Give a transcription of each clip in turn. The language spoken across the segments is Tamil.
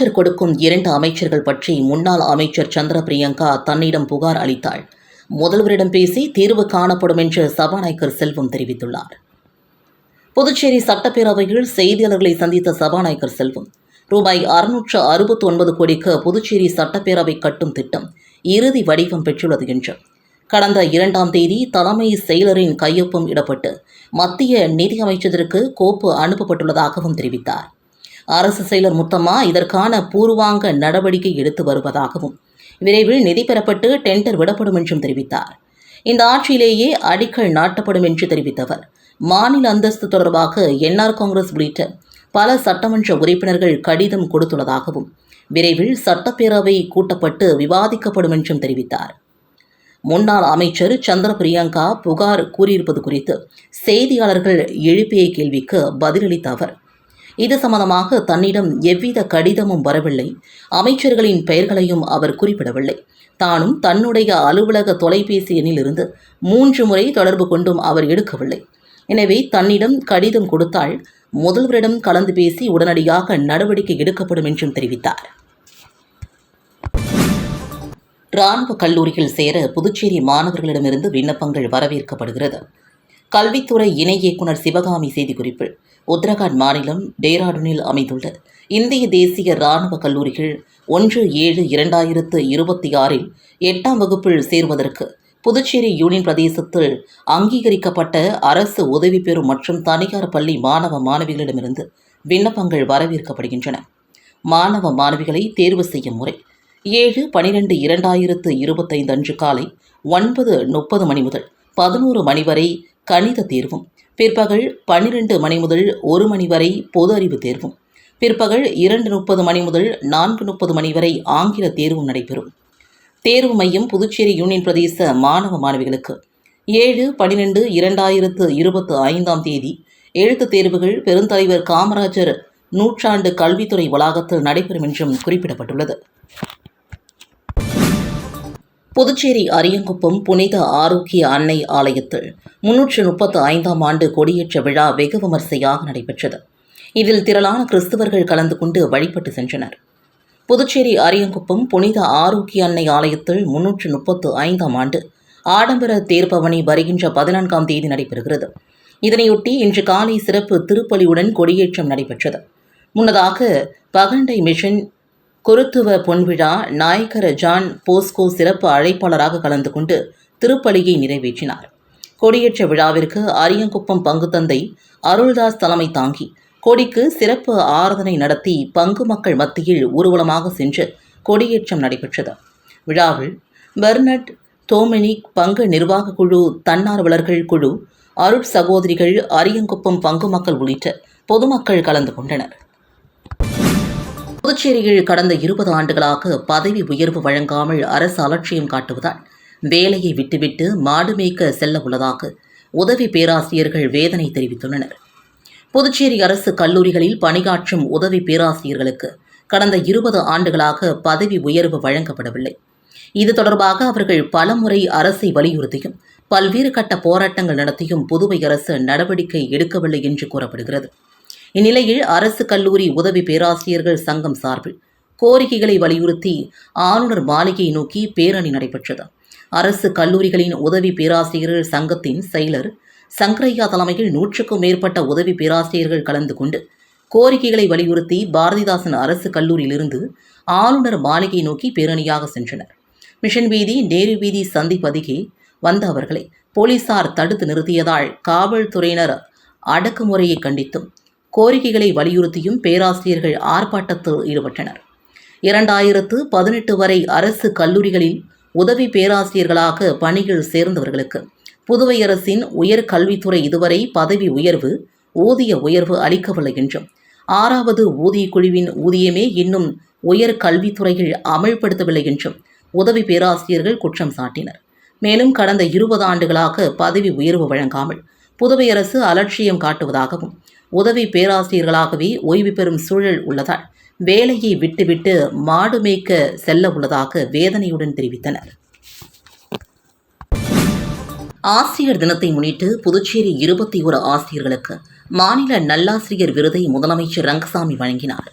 டார்ச்சர் கொடுக்கும் இரண்டு அமைச்சர்கள் பற்றி முன்னாள் அமைச்சர் சந்திர பிரியங்கா தன்னிடம் புகார் அளித்தாள். முதல்வரிடம் பேசி தீர்வு காணப்படும் என்று சபாநாயகர் செல்வம் தெரிவித்துள்ளார். புதுச்சேரி சட்டப்பேரவையில் செய்தியாளர்களை சந்தித்த சபாநாயகர் செல்வம் ரூபாய் அறுநூற்று அறுபத்தி ஒன்பது கோடிக்கு புதுச்சேரி சட்டப்பேரவை கட்டும் திட்டம் இறுதி வடிவம் பெற்றுள்ளது என்று. கடந்த இரண்டாம் தேதி தலைமை செயலரின் கையொப்பம் இடப்பட்டு மத்திய நிதியமைச்சருக்கு கோப்பு அனுப்பப்பட்டுள்ளதாகவும் தெரிவித்தார். அரசு செயலர் முத்தம்மா இதற்கான பூர்வாங்க நடவடிக்கை எடுத்து வருவதாகவும் விரைவில் நிதி பெறப்பட்டு டெண்டர் விடப்படும் என்றும் தெரிவித்தார். இந்த ஆட்சியிலேயே அடிக்கல் நாட்டப்படும் என்று தெரிவித்தவர். மாநில அந்தஸ்து தொடர்பாக என்ஆர் காங்கிரஸ் உள்ளிட்ட பல சட்டமன்ற உறுப்பினர்கள் கடிதம் கொடுத்துள்ளதாகவும் விரைவில் சட்டப்பேரவை கூட்டப்பட்டு விவாதிக்கப்படும் என்றும் தெரிவித்தார். முன்னாள் அமைச்சர் சந்திர பிரியங்கா புகார் கூறியிருப்பது குறித்து செய்தியாளர்கள் எழுப்பிய கேள்விக்கு பதிலளித்த அவர் இது சம்பந்தமாக தன்னிடம் எவ்வித கடிதமும் வரவில்லை. அமைச்சர்களின் பெயர்களையும் அவர் குறிப்பிடவில்லை. தானும் தன்னுடைய அலுவலக தொலைபேசி எண்ணிலிருந்து மூன்று முறை தொடர்பு கொண்டும் அவர் எடுக்கவில்லை. எனவே தன்னிடம் கடிதம் கொடுத்தால் முதல்வரிடம் கலந்து பேசி உடனடியாக நடவடிக்கை எடுக்கப்படும் என்றும் தெரிவித்தார். ராணுவ கல்லூரியில் சேர புதுச்சேரி மாணவர்களிடமிருந்து விண்ணப்பங்கள் வரவேற்கப்படுகிறது. கல்வித்துறை இணை இயக்குனர் சிவகாமி செய்திக்குறிப்பு. உத்தரகாண்ட் மாநிலம் டேராடூனில் அமைந்துள்ள இந்திய தேசிய இராணுவ கல்லூரிகள் ஒன்று ஏழு இரண்டாயிரத்து இருபத்தி ஆறில் எட்டாம் வகுப்பில் சேர்வதற்கு புதுச்சேரி யூனியன் பிரதேசத்தில் அங்கீகரிக்கப்பட்ட அரசு உதவி பெறும் மற்றும் தனியார் பள்ளி மாணவ மாணவிகளிடமிருந்து விண்ணப்பங்கள் வரவேற்கப்படுகின்றன. மாணவ மாணவிகளை தேர்வு செய்யும் முறை. ஏழு பனிரெண்டு இரண்டாயிரத்து இருபத்தைந்து அன்று காலை ஒன்பது முப்பது மணி முதல் பதினோரு மணி வரை கணித தேர்வும். பிற்பகல் பன்னிரண்டு மணி முதல் ஒரு மணி வரை பொது அறிவு தேர்வும். பிற்பகல் இரண்டு முப்பது மணி முதல் நான்கு முப்பது மணி வரை ஆங்கில தேர்வும் நடைபெறும். தேர்வு மையம் புதுச்சேரி யூனியன் பிரதேச மாணவ மாணவிகளுக்கு. ஏழு பனிரெண்டு இரண்டாயிரத்து இருபத்து ஐந்தாம் தேதி எழுத்துத் தேர்வுகள் பெருந்தலைவர் காமராஜர் நூற்றாண்டு கல்வித்துறை வளாகத்தில் நடைபெறும் என்றும் குறிப்பிடப்பட்டுள்ளது. புதுச்சேரி அரியங்குப்பம் புனித ஆரோக்கிய அன்னை ஆலயத்தில் முன்னூற்று முப்பத்து ஐந்தாம் ஆண்டு கொடியேற்ற விழா வெகு விமர்சையாக நடைபெற்றது. இதில் திரளான கிறிஸ்தவர்கள் கலந்து கொண்டு வழிபட்டு சென்றனர். புதுச்சேரி அரியங்குப்பம் புனித ஆரோக்கிய அன்னை ஆலயத்தில் முன்னூற்று முப்பத்து ஐந்தாம் ஆண்டு ஆடம்பர தேர்பவனி வருகின்ற பதினான்காம் தேதி நடைபெறுகிறது. இதனையொட்டி இன்று காலை சிறப்பு திருப்பலியுடன் கொடியேற்றம் நடைபெற்றது. முன்னதாக பகண்டை மிஷன் குருத்துவ பொன்விழா நாயக்கர ஜான் போஸ்கோ சிறப்பு அழைப்பாளராக கலந்து கொண்டு திருப்பலியை நிறைவேற்றினார். கொடியேற்ற விழாவிற்கு அரியங்குப்பம் பங்கு தந்தை அருள்தாஸ் தலைமை தாங்கி கொடிக்கு சிறப்பு ஆராதனை நடத்தி பங்கு மக்கள் மத்தியில் ஊர்வலமாக சென்று கொடியேற்றம் நடைபெற்றது. விழாவில் பெர்னட் தோமினிக் பங்கு நிர்வாக குழு தன்னார்வலர்கள் குழு அருட் சகோதரிகள் அரியங்குப்பம் பங்கு மக்கள் உள்ளிட்ட பொதுமக்கள் கலந்து கொண்டனர். புதுச்சேரியில் கடந்த இருபது ஆண்டுகளாக பதவி உயர்வு வழங்காமல் அரசு அலட்சியம் காட்டுவதால் வேலையை விட்டுவிட்டு மாடு மேய்க்க செல்ல உள்ளதாக உதவி பேராசிரியர்கள் வேதனை தெரிவித்துள்ளனர். புதுச்சேரி அரசு கல்லூரிகளில் பணியாற்றும் உதவி பேராசிரியர்களுக்கு கடந்த இருபது ஆண்டுகளாக பதவி உயர்வு வழங்கப்படவில்லை. இது தொடர்பாக அவர்கள் பலமுறை அரசை வலியுறுத்தியும் பல்வேறு கட்ட போராட்டங்கள் நடத்தியும் புதுவை அரசு நடவடிக்கை எடுக்கவில்லை என்று கூறப்படுகிறது. இந்நிலையில் அரசு கல்லூரி உதவி பேராசிரியர்கள் சங்கம் சார்பில் கோரிக்கைகளை வலியுறுத்தி ஆளுநர் மாளிகையை நோக்கி பேரணி நடைபெற்றது. அரசு கல்லூரிகளின் உதவி பேராசிரியர்கள் சங்கத்தின் செயலர் சங்கரையா தலைமையில் நூற்றுக்கும் மேற்பட்ட உதவி பேராசிரியர்கள் கலந்து கொண்டு கோரிக்கைகளை வலியுறுத்தி பாரதிதாசன் அரசு கல்லூரியிலிருந்து ஆளுநர் மாளிகை நோக்கி பேரணியாக சென்றனர். மிஷன் வீதி நேரு வீதி சந்திப்பதிகே வந்த அவர்களை போலீசார் தடுத்து நிறுத்தியதால் காவல்துறையினர் அடக்குமுறையை கண்டித்தும் கோரிக்கைகளை வலியுறுத்தியும் பேராசிரியர்கள் ஆர்ப்பாட்டத்தில் ஈடுபட்டனர். இரண்டாயிரத்து பதினெட்டு வரை அரசு கல்லூரிகளில் உதவி பேராசிரியர்களாக பணியில் சேர்ந்தவர்களுக்கு புதுவை அரசின் உயர்கல்வித்துறை இதுவரை பதவி உயர்வு ஊதிய உயர்வு அளிக்கவில்லை என்றும் ஆறாவது ஊதிய குழுவின் ஊதியமே இன்னும் உயர் கல்வித்துறையில் அமல்படுத்தவில்லை என்றும் உதவி பேராசிரியர்கள் குற்றம் சாட்டினர். மேலும் கடந்த இருபது ஆண்டுகளாக பதவி உயர்வு வழங்காமல் புதுவை அரசு அலட்சியம் காட்டுவதாகவும் உதவி பேராசிரியர்களாகவே ஓய்வு பெறும் சூழல் உள்ளதால் வேலையை விட்டுவிட்டு மாடு மேய்க்க செல்ல உள்ளதாக வேதனையுடன் தெரிவித்தனர். ஆசிரியர் தினத்தை முன்னிட்டு புதுச்சேரி இருபத்தி ஒரு ஆசிரியர்களுக்கு மாநில நல்லாசிரியர் விருதை முதலமைச்சர் ரங்கசாமி வழங்கினார்.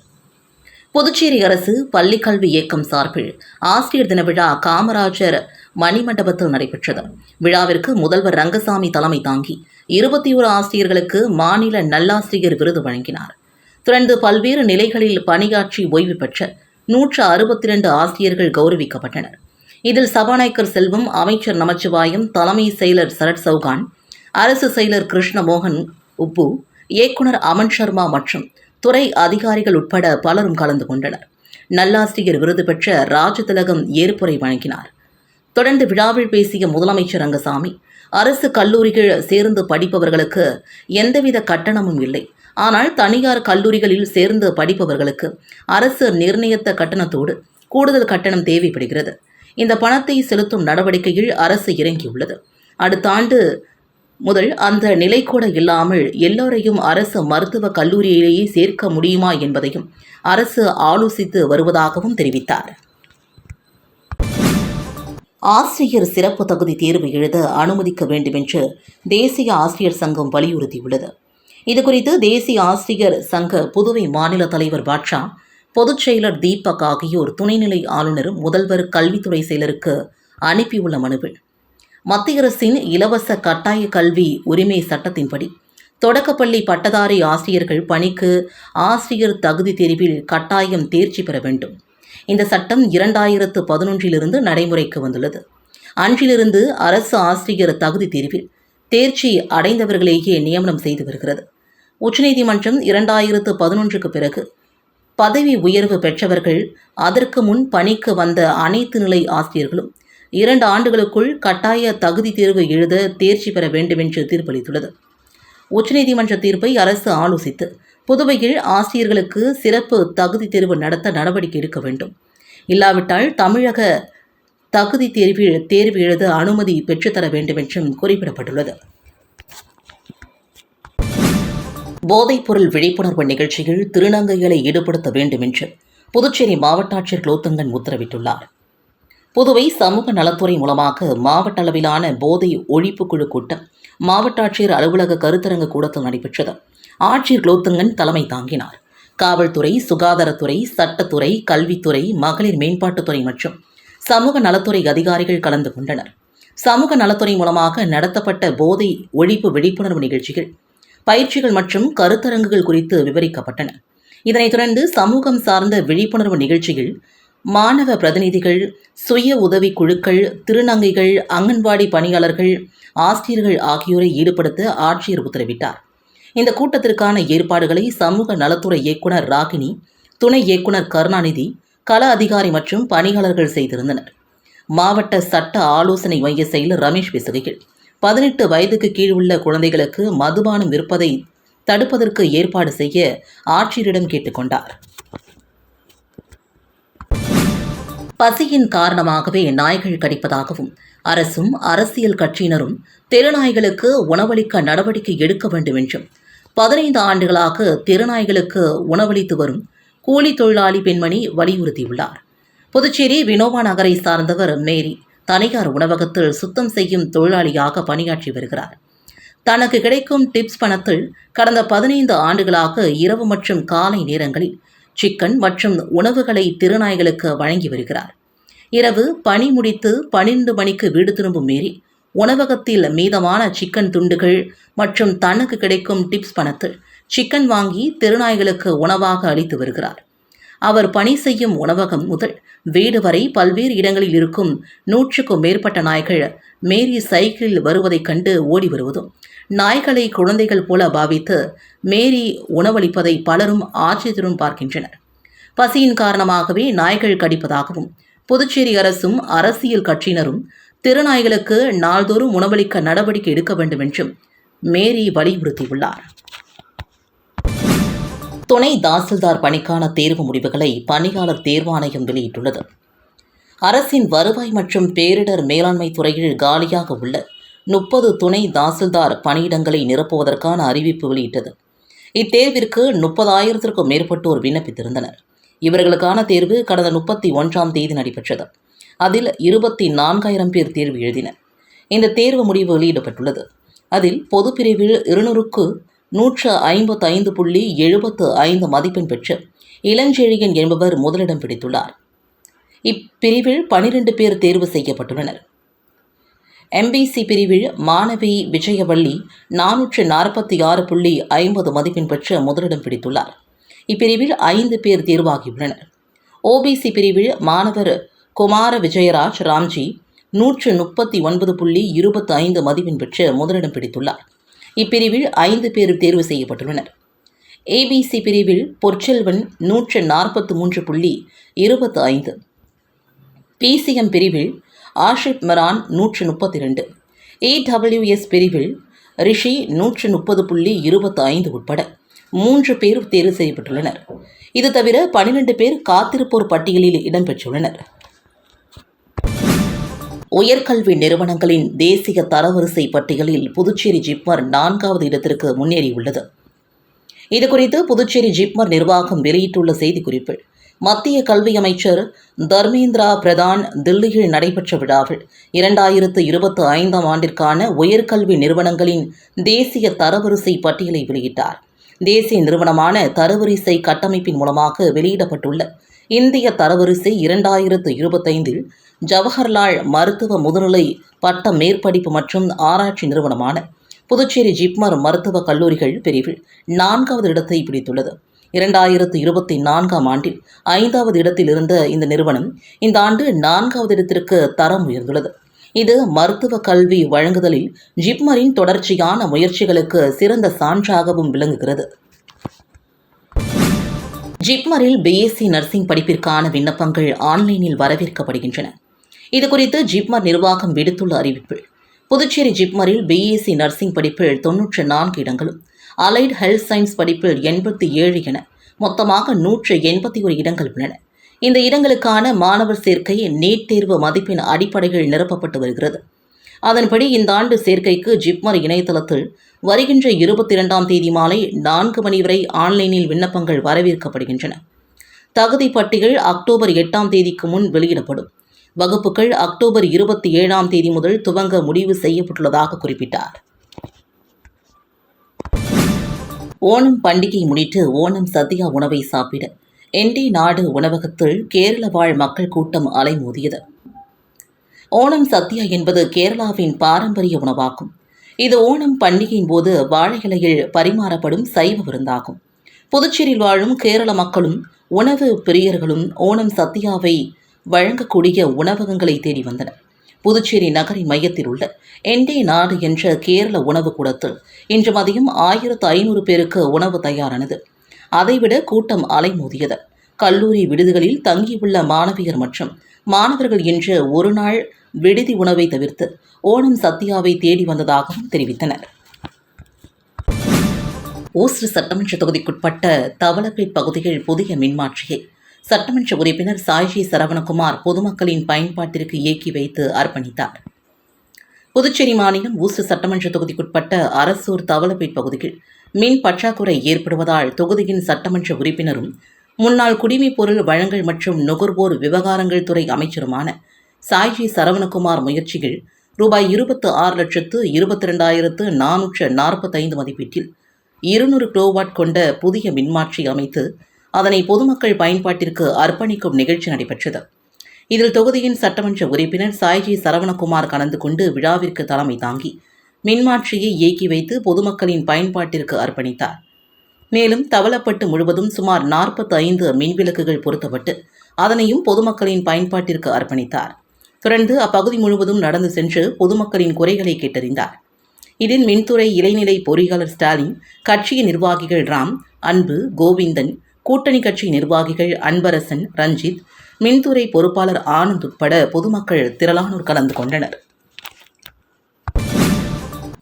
புதுச்சேரி அரசு பள்ளிக்கல்வி இயக்கம் சார்பில் ஆசிரியர் தின விழா காமராஜர் மணிமண்டபத்தில் நடைபெற்றது. விழாவிற்கு முதல்வர் ரங்கசாமி தலைமை தாங்கி இருபத்தி ஒரு ஆசிரியர்களுக்கு மாநில நல்லாசிரியர் விருது வழங்கினார். தொடர்ந்து பல்வேறு நிலைகளில் பணியாற்றி ஓய்வு பெற்ற நூற்று அறுபத்தி ரெண்டு ஆசிரியர்கள் கௌரவிக்கப்பட்டனர். இதில் சபாநாயகர் செல்வம் அமைச்சர் நமச்சிவாயம் தலைமை செயலர் சரத் சௌகான் அரசு செயலர் கிருஷ்ணமோகன் உப்பு இயக்குனர் அமன் சர்மா மற்றும் துறை அதிகாரிகள் உட்பட பலரும் கலந்து கொண்டனர். நல்லாசிரியர் விருது பெற்ற ராஜதிலகம் ஏற்புரை வழங்கினார். தொடர்ந்து விழாவில் பேசிய முதலமைச்சர் ரங்கசாமி அரசு கல்லூரிகள் சேர்ந்து படிப்பவர்களுக்கு எந்தவித கட்டணமும் இல்லை. ஆனால் தனியார் கல்லூரிகளில் சேர்ந்து படிப்பவர்களுக்கு அரசு நிர்ணயித்த கட்டணத்தோடு கூடுதல் கட்டணம் தேவைப்படுகிறது. இந்த பணத்தை செலுத்தும் நடவடிக்கையில் அரசு இறங்கியுள்ளது. அடுத்த ஆண்டு முதல் அந்த நிலை கூட இல்லாமல் எல்லோரையும் அரசு மருத்துவக் கல்லூரியிலேயே சேர்க்க முடியுமா என்பதையும் அரசு ஆலோசித்து வருவதாகவும் தெரிவித்தார். ஆசிரியர் சிறப்பு தகுதி தேர்வு எழுத அனுமதிக்க வேண்டும் என்று தேசிய ஆசிரியர் சங்கம் வலியுறுத்தியுள்ளது. இதுகுறித்து தேசிய ஆசிரியர் சங்க புதுவை மாநில தலைவர் பாட்ஷா பொதுச் செயலர் தீபக் ஆகியோர் துணைநிலை ஆளுநர் முதல்வர் கல்வித்துறை செயலருக்கு அனுப்பியுள்ள மனுவில் மத்திய அரசின் இலவச கட்டாய கல்வி உரிமை சட்டத்தின்படி தொடக்கப்பள்ளி பட்டதாரி ஆசிரியர்கள் பணிக்கு ஆசிரியர் தகுதி தேர்வில் கட்டாயம் தேர்ச்சி பெற வேண்டும். இந்த சட்டம் இரண்டாயிரத்து பதினொன்றிலிருந்து நடைமுறைக்கு வந்துள்ளது. அன்றிலிருந்து அரசு ஆசிரியர் தகுதி தேர்வில் தேர்ச்சி அடைந்தவர்களையே நியமனம் செய்து வருகிறது. உச்சநீதிமன்றம் இரண்டாயிரத்து பதினொன்றுக்கு பிறகு பதவி உயர்வு பெற்றவர்கள் அதற்கு முன் பணிக்கு வந்த அனைத்து நிலை ஆசிரியர்களும் இரண்டு ஆண்டுகளுக்குள் கட்டாய தகுதி தேர்வு எழுத தேர்ச்சி பெற வேண்டும் என்று தீர்ப்பளித்துள்ளது. உச்சநீதிமன்ற தீர்ப்பை அரசு ஆலோசித்து புதுவையில் ஆசிரியர்களுக்கு சிறப்பு தகுதி தேர்வு நடத்த நடவடிக்கை எடுக்க வேண்டும். இல்லாவிட்டால் தமிழக தகுதி தேர்வில் தேர்வு எழுத அனுமதி பெற்றுத்தர வேண்டும் என்றும் குறிப்பிடப்பட்டுள்ளது. போதைப்பொருள் விழிப்புணர்வு நிகழ்ச்சியில் திருநங்கைகளை ஈடுபடுத்த வேண்டும் என்று புதுச்சேரி மாவட்ட ஆட்சியர் குலோத்தங்கன் உத்தரவிட்டுள்ளார். புதுவை சமூக நலத்துறை மூலமாக மாவட்ட அளவிலான போதை ஒழிப்பு குழு கூட்டம் மாவட்ட ஆட்சியர் அலுவலக கருத்தரங்க கூடத்தில் நடைபெற்றது. ஆட்சியர் குலோத்துங்கன் தலைமை தாங்கினார். காவல்துறை சுகாதாரத்துறை சட்டத்துறை கல்வித்துறை மகளிர் மேம்பாட்டுத்துறை மற்றும் சமூக நலத்துறை அதிகாரிகள் கலந்து கொண்டனர். சமூக நலத்துறை மூலமாக நடத்தப்பட்ட போதை ஒழிப்பு விழிப்புணர்வு நிகழ்ச்சிகள் பயிற்சிகள் மற்றும் கருத்தரங்குகள் குறித்து விவரிக்கப்பட்டன. இதனைத் தொடர்ந்து சமூகம் சார்ந்த விழிப்புணர்வு நிகழ்ச்சியில் மாணவ பிரதிநிதிகள் சுய உதவி குழுக்கள் திருநங்கைகள் அங்கன்வாடி பணியாளர்கள் ஆசிரியர்கள் ஆகியோரை ஈடுபடுத்த ஆட்சியர் உத்தரவிட்டார். இந்த கூட்டத்திற்கான ஏற்பாடுகளை சமூக நலத்துறை இயக்குனர் ராகினி துணை இயக்குனர் கருணாநிதி கள அதிகாரி மற்றும் பணியாளர்கள் செய்திருந்தனர். மாவட்ட சட்ட ஆலோசனை மைய செயலர் ரமேஷ் பேசுகையில் பதினெட்டு வயதுக்கு கீழ் உள்ள குழந்தைகளுக்கு மதுபானம் விற்பதை தடுப்பதற்கு ஏற்பாடு செய்ய ஆட்சியரிடம் கேட்டுக்கொண்டார். பசியின் காரணமாகவே நாய்கள் கடிப்பதாகவும் அரசும் அரசியல் கட்சியினரும் தெருநாய்களுக்கு உணவளிக்க நடவடிக்கை எடுக்க வேண்டும் என்றும் பதினைந்து ஆண்டுகளாக தெருநாய்களுக்கு உணவளித்து வரும் கூலி தொழிலாளி பெண்மணி வலியுறுத்தியுள்ளார். புதுச்சேரி வினோபா நகரை சார்ந்தவர் மேரி தனியார் உணவகத்தில் சுத்தம் செய்யும் தொழிலாளியாக பணியாற்றி வருகிறார். தனக்கு கிடைக்கும் டிப்ஸ் பணத்தில் கடந்த பதினைந்து ஆண்டுகளாக இரவு மற்றும் காலை நேரங்களில் சிக்கன் மற்றும் உணவுகளை திருநாய்களுக்கு வழங்கி வருகிறார். இரவு பணி முடித்து பன்னிரண்டு மணிக்கு வீடு திரும்பும் மேரி உணவகத்தில் மீதமான சிக்கன் துண்டுகள் மற்றும் தனக்கு கிடைக்கும் டிப்ஸ் பணத்தில் சிக்கன் வாங்கி திருநாய்களுக்கு உணவாக அளித்து வருகிறார். அவர் பணி செய்யும் உணவகம் முதல் வீடு வரை பல்வேறு இடங்களில் இருக்கும் நூற்றுக்கும் மேற்பட்ட நாய்கள் மேரி சைக்கிளில் வருவதைக் கண்டு ஓடி வருவதும் நாய்களை குழந்தைகள் போல பாவித்து மேரி உணவளிப்பதை பலரும் ஆச்சரியத்துடன் பார்க்கின்றனர். பசியின் காரணமாகவே நாய்கள் கடிப்பதாகவும் புதுச்சேரி அரசும் அரசியல் கட்சியினரும் திருநாய்களுக்கு நாள்தோறும் உணவளிக்க நடவடிக்கை எடுக்க வேண்டும் என்றும் மேரி வலியுறுத்தியுள்ளார். துணை தாசில்தார் பணிக்கான தேர்வு முடிவுகளை பணியாளர் தேர்வாணையம் வெளியிட்டுள்ளது. அரசின் வருவாய் மற்றும் பேரிடர் மேலாண்மை துறையில் காலியாக உள்ள முப்பது துணை தாசில்தார் பணியிடங்களை நிரப்புவதற்கான அறிவிப்பு வெளியிட்டது. இத்தேர்விற்கு முப்பதாயிரத்திற்கும் மேற்பட்டோர் விண்ணப்பித்திருந்தனர். இவர்களுக்கான தேர்வு கடந்த முப்பத்தி ஒன்றாம் தேதி நடைபெற்றது. அதில் இருபத்தி நான்காயிரம் பேர் தேர்வு எழுதினர். இந்த தேர்வு முடிவு வெளியிடப்பட்டுள்ளது. அதில் பொதுப்பிரிவில் இருநூறுக்கு நூற்று ஐம்பத்தைந்து புள்ளி எழுபத்து ஐந்து மதிப்பெண் பெற்று இளஞ்செழியன் என்பவர் முதலிடம் பிடித்துள்ளார். இப்பிரிவில் பனிரெண்டு பேர் தேர்வு செய்யப்பட்டுள்ளனர். எம்பிசி பிரிவில் மாணவி விஜயவள்ளி நானூற்று நாற்பத்தி ஆறு புள்ளி ஐம்பது மதிப்பெண் பெற்று முதலிடம் பிடித்துள்ளார். இப்பிரிவில் ஐந்து பேர் தேர்வாகியுள்ளனர். ஓபிசி பிரிவில் மாணவர் குமார விஜயராஜ் ராம்ஜி நூற்று முப்பத்தி ஒன்பது புள்ளி இருபத்தி ஐந்து மதிப்பெண் பெற்று முதலிடம் பிடித்துள்ளார். இப்பிரிவில் ஐந்து பேர் தேர்வு செய்யப்பட்டுள்ளனர். ஏபிசி பிரிவில் பொற்செல்வன் நூற்று நாற்பத்து மூன்று புள்ளி இருபத்து ஐந்து. பிசிஎம் பிரிவில் ஆஷிப் மரான் நூற்று முப்பத்தி ரெண்டு ஏடபிள்யூஎஸ் பிரிவில் ரிஷி நூற்று முப்பது புள்ளி இருபத்து ஐந்து உட்பட மூன்று பேர் தேர்வு செய்யப்பட்டுள்ளனர். இது தவிர பனிரெண்டு பேர் காத்திருப்போர் பட்டியலில் இடம்பெற்றுள்ளனர் உயர்கல்வி நிறுவனங்களின் தேசிய தரவரிசை பட்டியலில் புதுச்சேரி ஜிப்மர் நான்காவது இடத்திற்கு முன்னேறியுள்ளது. இதுகுறித்து புதுச்சேரி ஜிப்மர் நிர்வாகம் வெளியிட்டுள்ள செய்திக்குறிப்பில் மத்திய கல்வி அமைச்சர் தர்மேந்திரா பிரதான் தில்லியில் நடைபெற்ற விழாவில் இரண்டாயிரத்து இருபத்தி ஐந்தாம் ஆண்டிற்கான உயர்கல்வி நிறுவனங்களின் தேசிய தரவரிசை பட்டியலை வெளியிட்டார். தேசிய நிறுவனமான தரவரிசை கட்டமைப்பின் மூலமாக வெளியிடப்பட்டுள்ள இந்திய தரவரிசை இரண்டாயிரத்து இருபத்தைந்தில் ஜவஹர்லால் மருத்துவ முதுநிலை பட்ட மேற்படிப்பு மற்றும் ஆராய்ச்சி நிறுவனமான புதுச்சேரி ஜிப்மர் மருத்துவக் கல்லூரிகள் பிரிவில் நான்காவது இடத்தை பிடித்துள்ளது. இரண்டாயிரத்து இருபத்தி நான்காம் ஆண்டில் ஐந்தாவது இடத்தில் இருந்த இந்த நிறுவனம் இந்த ஆண்டு நான்காவது இடத்திற்கு தரம் உயர்ந்துள்ளது. இது மருத்துவ கல்வி வழங்குதலில் ஜிப்மரின் தொடர்ச்சியான முயற்சிகளுக்கு சிறந்த சான்றாகவும் விளங்குகிறது. ஜிப்மரில் பிஎஸ்சி நர்சிங் படிப்பிற்கான விண்ணப்பங்கள் ஆன்லைனில் வரவேற்கப்படுகின்றன. இதுகுறித்து ஜிப்மர் நிர்வாகம் விடுத்துள்ள அறிவிப்பில் புதுச்சேரி ஜிப்மரில் பிஇசி நர்சிங் படிப்பில் தொன்னூற்று நான்கு இடங்களும் அலைட் ஹெல்த் சயின்ஸ் படிப்பில் எண்பத்தி ஏழு என மொத்தமாக நூற்று எண்பத்தி ஒரு இடங்கள் உள்ளன. இந்த இடங்களுக்கான மாணவர் சேர்க்கை நீட் தேர்வு மதிப்பெண் அடிப்படையில் நிரப்பப்பட்டு வருகிறது. அதன்படி இந்த ஆண்டு சேர்க்கைக்கு ஜிப்மர் இணையதளத்தில் வருகின்ற இருபத்தி இரண்டாம் தேதி மாலை நான்கு மணி வரை ஆன்லைனில் விண்ணப்பங்கள் வரவேற்கப்படுகின்றன. தகுதி பட்டியல் அக்டோபர் எட்டாம் தேதிக்கு முன் வெளியிடப்படும். வகுப்புகள் அக்டோபர் இருபத்தி ஏழாம் தேதி முதல் துவங்க முடிவு செய்யப்பட்டுள்ளதாக குறிப்பிட்டார். ஓணம் பண்டிகை முன்னிட்டு ஓணம் சத்யா உணவை சாப்பிட என்டி நாடு உணவகத்தில் கேரள வாழ் மக்கள் கூட்டம் அலைமோதியது. ஓணம் சத்யா என்பது கேரளாவின் பாரம்பரிய உணவாகும். இது ஓணம் பண்டிகையின் போது வாழை இலையில் பரிமாறப்படும் சைவ விருந்தாகும். புதுச்சேரியில் வாழும் கேரள மக்களும் உணவு பிரியர்களும் ஓணம் சத்யாவை வழங்கக்கூடிய உணவகங்களை தேடி வந்தன. புதுச்சேரி நகரின் மையத்தில் உள்ள என்டே நாடு என்ற கேரள உணவு கூடத்தில் இன்று மதியம் ஆயிரத்து ஐநூறு பேருக்கு உணவு தயாரானது. அதைவிட கூட்டம் அலைமோதியது. கல்லூரி விடுதிகளில் தங்கியுள்ள மாணவியர் மற்றும் மாணவர்கள் இன்று ஒரு நாள் விடுதி உணவை தவிர்த்து ஓணம் சத்யாவை தேடி வந்ததாகவும் தெரிவித்தனர். ஓஸ்ரு சட்டமன்ற தொகுதிக்குட்பட்ட தவளப்பேட் பகுதியில் புதிய மின்மாற்றியை சட்டமன்ற உறுப்பினர் சாய்ஜி சரவணகுமார் பொதுமக்களின் பயன்பாட்டிற்கு இயக்கி வைத்து அர்ப்பணித்தார். புதுச்சேரி மாநிலம் ஊசு சட்டமன்ற தொகுதிக்குட்பட்ட அரசூர் தவளப்பேட் பகுதியில் மின் பற்றாக்குறை ஏற்படுவதால் தொகுதியின் சட்டமன்ற உறுப்பினரும் முன்னாள் குடிமைப் பொருள் வழங்கல் மற்றும் நுகர்வோர் விவகாரங்கள் துறை அமைச்சருமான சாய்ஜி சரவணகுமார் முயற்சிகள் ரூபாய் இருபத்து ஆறு லட்சத்து இருபத்தி ரெண்டாயிரத்து நானூற்று நாற்பத்தைந்து மதிப்பீட்டில் இருநூறு கிலோவாட் கொண்ட புதிய மின்மாற்றி அமைத்து அதனை பொதுமக்கள் பயன்பாட்டிற்கு அர்ப்பணிக்கும் நிகழ்ச்சி நடைபெற்றது. இதில் தொகுதியின் சட்டமன்ற உறுப்பினர் சாய்ஜி சரவணகுமார் கலந்து கொண்டு விழாவிற்கு தலைமை தாங்கி மின்மாற்றியை இயக்கி வைத்து பொதுமக்களின் பயன்பாட்டிற்கு அர்ப்பணித்தார். மேலும் தவளப்பட்டு முழுவதும் சுமார் நாற்பத்தி ஐந்து மின்விளக்குகள் பொருத்தப்பட்டு அதனையும் பொதுமக்களின் பயன்பாட்டிற்கு அர்ப்பணித்தார். தொடர்ந்து அப்பகுதி முழுவதும் நடந்து சென்று பொதுமக்களின் குறைகளை கேட்டறிந்தார். இதில் மின்துறை இளைநிலை பொறியாளர் ஸ்டாலின் கட்சியின் நிர்வாகிகள் ராம் அன்பு கோவிந்தன் கூட்டணி கட்சி நிர்வாகிகள் அன்பரசன் ரஞ்சித் மின்துறை பொறுப்பாளர் ஆனந்த் உட்பட பொதுமக்கள் திரளானோர் கலந்து கொண்டனர்.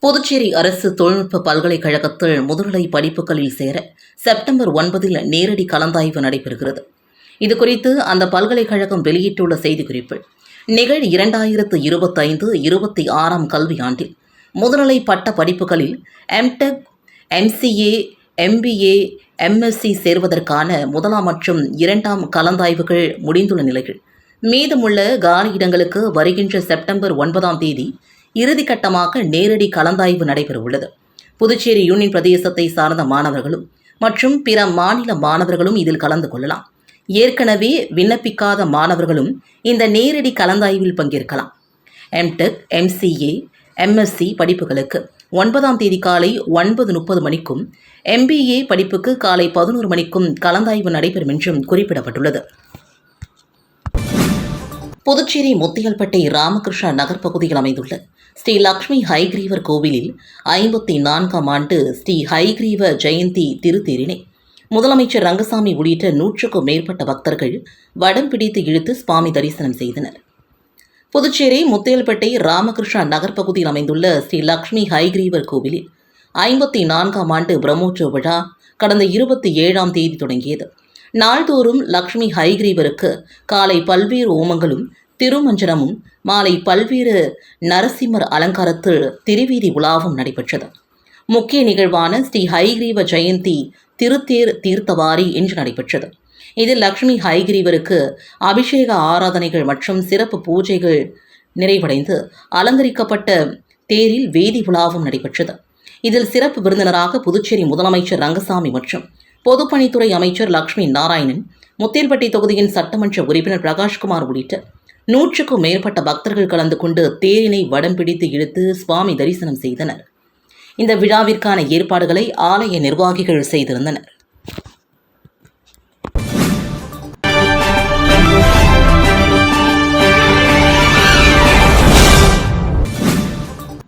புதுச்சேரி அரசு தொழில்நுட்ப பல்கலைக்கழகத்தில் முதுநிலை படிப்புகளில் சேர செப்டம்பர் ஒன்பதில் நேரடி கலந்தாய்வு நடைபெறுகிறது. இதுகுறித்து அந்த பல்கலைக்கழகம் வெளியிட்டுள்ள செய்திக்குறிப்பு நிகழ் இரண்டாயிரத்து இருபத்தைந்து இருபத்தி ஆறாம் கல்வியாண்டில் முதுநிலை பட்ட படிப்புகளில் M Tech MCA MBA MSc சேர்வதற்கான முதலாம் மற்றும் இரண்டாம் கலந்தாய்வுகள் முடிந்துள்ள நிலையில் மீதமுள்ள காலி இடங்களுக்கு வருகின்ற செப்டம்பர் ஒன்பதாம் தேதி இறுதிக்கட்டமாக நேரடி கலந்தாய்வு நடைபெறவுள்ளது. புதுச்சேரி யூனியன் பிரதேசத்தை சார்ந்த மாணவர்களும் மற்றும் பிற மாநில மாணவர்களும் இதில் கலந்து கொள்ளலாம். ஏற்கனவே விண்ணப்பிக்காத மாணவர்களும் இந்த நேரடி கலந்தாய்வில் பங்கேற்கலாம். எம்டெக் எம்சிஏ எம்எஸ்சி படிப்புகளுக்கு. ஒன்பதாம் தேதி காலை ஒன்பது முப்பது மணிக்கும் எம்பிஏ படிப்புக்கு காலை பதினோரு மணிக்கும் கலந்தாய்வு நடைபெறும் என்றும் குறிப்பிடப்பட்டுள்ளது. புதுச்சேரி முத்தியல்பட்டை ராமகிருஷ்ணா நகர் பகுதியில் அமைந்துள்ள ஸ்ரீ லக்ஷ்மி ஹைகிரீவர் கோவிலில் ஐம்பத்தி நான்காம் ஆண்டு ஸ்ரீ ஹைகிரீவ ஜெயந்தி திருத்தேரினை முதலமைச்சர் ரங்கசாமி உள்ளிட்ட நூற்றுக்கும் மேற்பட்ட பக்தர்கள் வடம் பிடித்து இழுத்து சுவாமி தரிசனம் செய்தனர். புதுச்சேரி முத்தேல்பேட்டை ராமகிருஷ்ணா நகர் பகுதியில் அமைந்துள்ள ஸ்ரீ லக்ஷ்மி ஹைகிரீவர் கோவிலில் ஐம்பத்தி நான்காம் ஆண்டு பிரம்மோற்சவ விழா கடந்த இருபத்தி ஏழாம் தேதி தொடங்கியது. நாள்தோறும் லக்ஷ்மி ஹைகிரீவருக்கு காலை பல்வேறு ஓமங்களும் திருமஞ்சனமும் மாலை பல்வேறு நரசிம்மர் அலங்காரத்தில் திருவீதி உலாவும் நடைபெற்றது. முக்கிய நிகழ்வான ஸ்ரீ ஹைகிரீவ ஜெயந்தி திருத்தேர் தீர்த்தவாரி இன்று நடைபெற்றது. இதில் லக்ஷ்மி ஹைகிரீவருக்கு அபிஷேக ஆராதனைகள் மற்றும் சிறப்பு பூஜைகள் நிறைவடைந்து அலங்கரிக்கப்பட்ட தேரில் வேதி உலாவும் நடைபெற்றது. இதில் சிறப்பு விருந்தினராக புதுச்சேரி முதலமைச்சர் ரங்கசாமி மற்றும் பொதுப்பணித்துறை அமைச்சர் லக்ஷ்மி நாராயணன் முத்தேல்பட்டி தொகுதியின் சட்டமன்ற உறுப்பினர் பிரகாஷ்குமார் உள்ளிட்ட நூற்றுக்கும் மேற்பட்ட பக்தர்கள் கலந்து கொண்டு தேரினை வடம் பிடித்து இழுத்து சுவாமி தரிசனம் செய்தனர். இந்த விழாவிற்கான ஏற்பாடுகளை ஆலய நிர்வாகிகள் செய்திருந்தனர்.